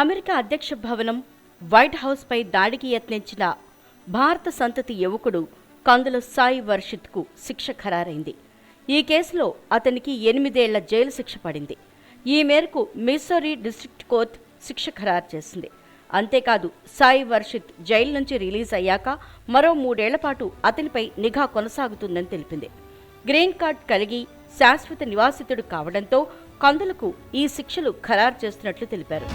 America అధ్యక్ష భవనం white హౌస్పై దాడికి యత్నించిన భారత సంతతి యువకుడు కందుల సాయి వర్షిత్కు శిక్ష ఖరారైంది. ఈ కేసులో అతనికి ఎనిమిదేళ్ళ జైలు శిక్ష పడింది. ఈ మేరకు మిస్సోరీ డిస్ట్రిక్ట్ కోర్టు శిక్ష ఖరారు చేసింది. అంతేకాదు సాయి వర్షిత్ జైలు నుంచి రిలీజ్ అయ్యాక మరో మూడేళ్ళ పాటు అతనిపై నిఘా కొనసాగుతుందని తెలిపింది. గ్రీన్ కార్డ్ కలిగి శాశ్వత నివాసితుడు కావడంతో కందులకు ఈ శిక్షలు ఖరారు చేస్తున్నట్లు తెలిపారు.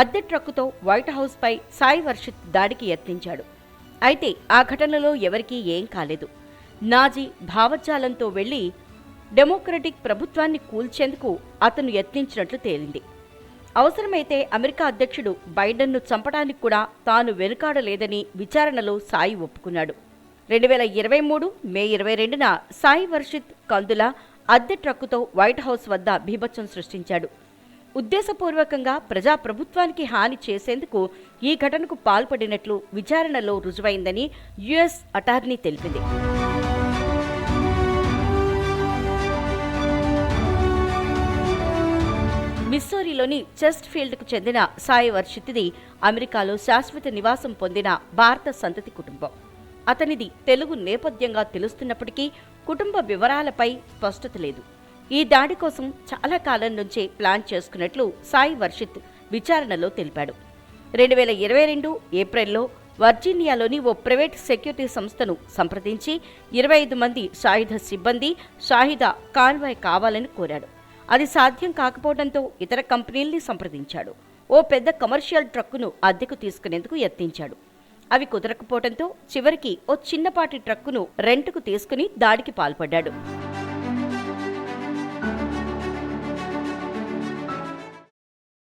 అద్దె ట్రక్కుతో వైట్ హౌస్పై సాయి వర్షిత్ దాడికి యత్నించాడు. అయితే ఆ ఘటనలో ఎవరికీ ఏం కాలేదు. నాజీ భావజాలంతో వెళ్ళి డెమోక్రటిక్ ప్రభుత్వాన్ని కూల్చేందుకు అతను యత్నించినట్లు తేలింది. అవసరమైతే అమెరికా అధ్యక్షుడు బైడెన్ను చంపడానికి కూడా తాను వెనుకాడలేదని విచారణలో సాయి ఒప్పుకున్నాడు. రెండు వేల ఇరవై మూడు మే ఇరవై రెండున సాయి వర్షిత్ కందుల అద్దె ట్రక్కుతో వైట్ హౌస్ వద్ద బీభత్సం సృష్టించాడు. ఉద్దేశపూర్వకంగా ప్రజాప్రభుత్వానికి హాని చేసేందుకు ఈ ఘటనకు పాల్పడినట్లు విచారణలో రుజువైందని యుఎస్ అటార్నీ తెలిపింది. మిస్సోరీలోని చెస్ట్ ఫీల్డ్కు చెందిన సాయి వర్షిత్ది అమెరికాలో శాశ్వత నివాసం పొందిన భారత సంతతి కుటుంబం. అతనిది తెలుగు నేపథ్యంగా తెలుస్తున్నప్పటికీ కుటుంబ వివరాలపై స్పష్టత లేదు. ఈ దాడి కోసం చాలా కాలం నుంచే ప్లాన్ చేసుకున్నట్లు సాయి వర్షిత్ విచారణలో తెలిపాడు. రెండు వేల ఇరవై రెండు ఏప్రిల్లో వర్జీనియాలోని ఓ ప్రైవేట్ సెక్యూరిటీ సంస్థను సంప్రదించి ఇరవై ఐదు మంది సాయుధ సిబ్బంది షాహిద కాన్వాయ్ కావాలని కోరాడు. అది సాధ్యం కాకపోవడంతో ఇతర కంపెనీల్ని సంప్రదించాడు. ఓ పెద్ద కమర్షియల్ ట్రక్కును అద్దెకు తీసుకునేందుకు యత్నించాడు. అవి కుదరకపోవడంతో చివరికి ఓ చిన్నపాటి ట్రక్కును రెంటుకు తీసుకుని దాడికి పాల్పడ్డాడు.